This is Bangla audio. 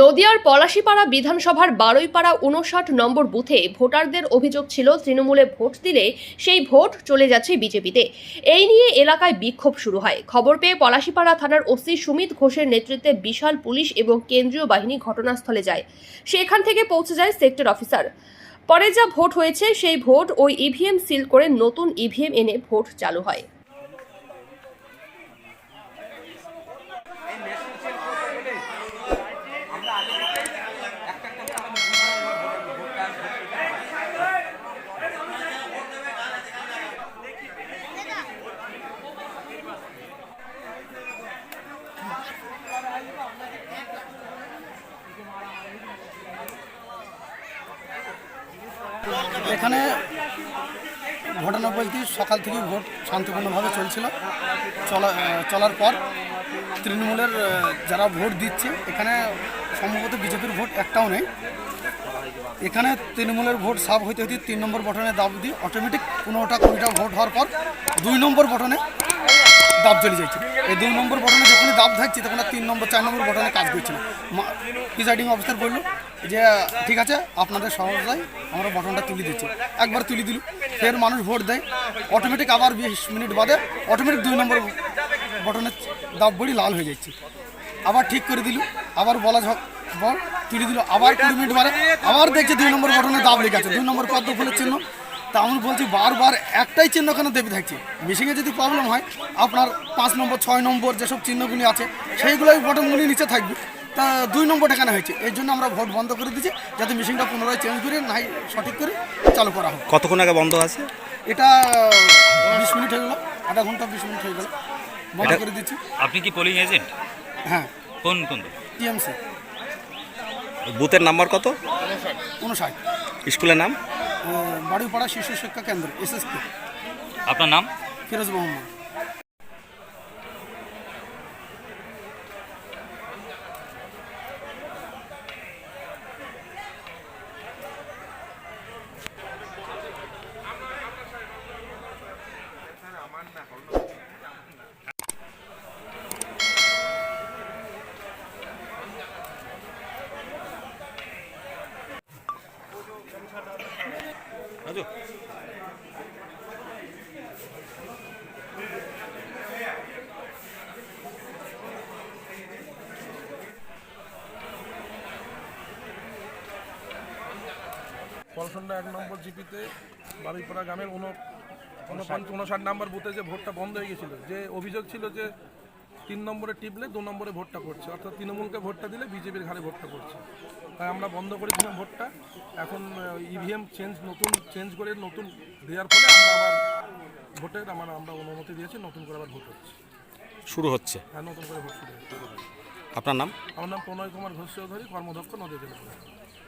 নদিয়ার পলাশীপাড়া বিধানসভার বারুইপাড়া উনষাট নম্বর বুথে ভোটারদের অভিযোগ ছিল, তৃণমূলে ভোট দিলে সেই ভোট চলে যাচ্ছে বিজেপিতে। এই নিয়ে এলাকায় বিক্ষোভ শুরু হয়। খবর পেয়ে পলাশীপাড়া থানার ওসি সুমিত ঘোষের নেতৃত্বে বিশাল পুলিশ এবং কেন্দ্রীয় বাহিনী ঘটনাস্থলে যায়। সেখান থেকে পৌঁছে যায় সেক্টর অফিসার। পরে যা ভোট হয়েছে, সেই ভোট ওই ইভিএম সিল করে নতুন ইভিএম এনে ভোট চালু হয়। এখানে ঘটনা বলতে সকাল থেকে ভোট শান্তিপূর্ণভাবে চলছিল। চলা চলার পর তৃণমূলের যারা ভোট দিচ্ছে, এখানে সম্ভবত বিজেপির ভোট একটাও নেই। এখানে তৃণমূলের ভোট সাব হইতে হইতে তিন নম্বর বটনে দাব দিই অটোমেটিক পনেরোটা কুড়িটা ভোট হওয়ার পর দুই নম্বর বটনে দাব চলে যাচ্ছে এই দুই নম্বর বটনে যখনই দাব থাকছে, তখন আর তিন নম্বর, চার নম্বর বটনে কাজ করছে না। প্রিসাইডিং অফিসার বলল যে, ঠিক আছে, আপনাদের সহজতায় আমরা বটনটা তুলে দিচ্ছি। একবার তুলে দিল, ফের মানুষ ভোট দেয়। অটোমেটিক আবার বিশ মিনিট বাদে অটোমেটিক দুই নম্বর বটনের দাব বড়ি লাল হয়ে যাচ্ছে। আবার ঠিক করে দিল, আবার বলা বল, তুলে দিল। আবার কুড়ি মিনিট বাদে আবার দেখছে দুই নম্বর বটনে দাব লেগে আছে। দুই নম্বর পদ্ম ফুলের চিহ্ন তা আমি বলছি বারবার একটাই চিহ্ন কেন দেবে থাকছি? মেশিনে যদি প্রবলেম হয় আপনার পাঁচ নম্বর ছয় নম্বর যেসব চিহ্নগুলি আছে সেইগুলোই বটনগুলি নিচে থাকবে। তা দুই নম্বরটা কেন হয়েছে? এই জন্য আমরা ভোট বন্ধ করে দিচ্ছি যাতে মেশিনটা পুনরায় চেঞ্জ করে নাই সঠিক করে চালু করা হোক। কতক্ষণ আগে বন্ধ আছে? এটা বিশ মিনিট হয়ে গেল আধা ঘণ্টা বিশ মিনিট হয়ে গেল। বন্ধ করে দিচ্ছি। আপনি কি পোলিং এজেন্ট হ্যাঁ। কোন কোন? টিএমসি। বুথের নাম্বার কত? উনষাট। স্কুলের নাম? বাড়িপাড়া শিশু শিক্ষা কেন্দ্র এসএসপি। আপনার নাম? ফিরোজ মোহাম্মদ। রাজু পলসন্ডা এক নম্বর জিপিতে বারুইপাড়া গ্রামের উন উনপঞ্চ উনষাট নম্বর বুথে যে ভোটটা বন্ধ হয়ে গেছিল, যে অভিযোগ ছিল যে তিন নম্বরে টিপলে দু নম্বরে ভোটটা করছে। অর্থাৎ তৃণমূলকে ভোটটা দিলে বিজেপির ঘাড়ে ভোটটা করছে। তাই আমরা বন্ধ করেছিলাম ভোটটা। এখন ইভিএম চেঞ্জ নতুন চেঞ্জ করে নতুন দেওয়ার ফলে আমরা আবার ভোটের আমার আমরা অনুমতি দিয়েছি নতুন করে আবার ভোট হচ্ছে। শুরু হচ্ছে। হ্যাঁ নতুন করে ভোট শুরু হচ্ছে। আপনার নাম? আমার নাম প্রণয় কুমার ঘোষ চৌধুরী কর্মদক্ষ নদী জেলা।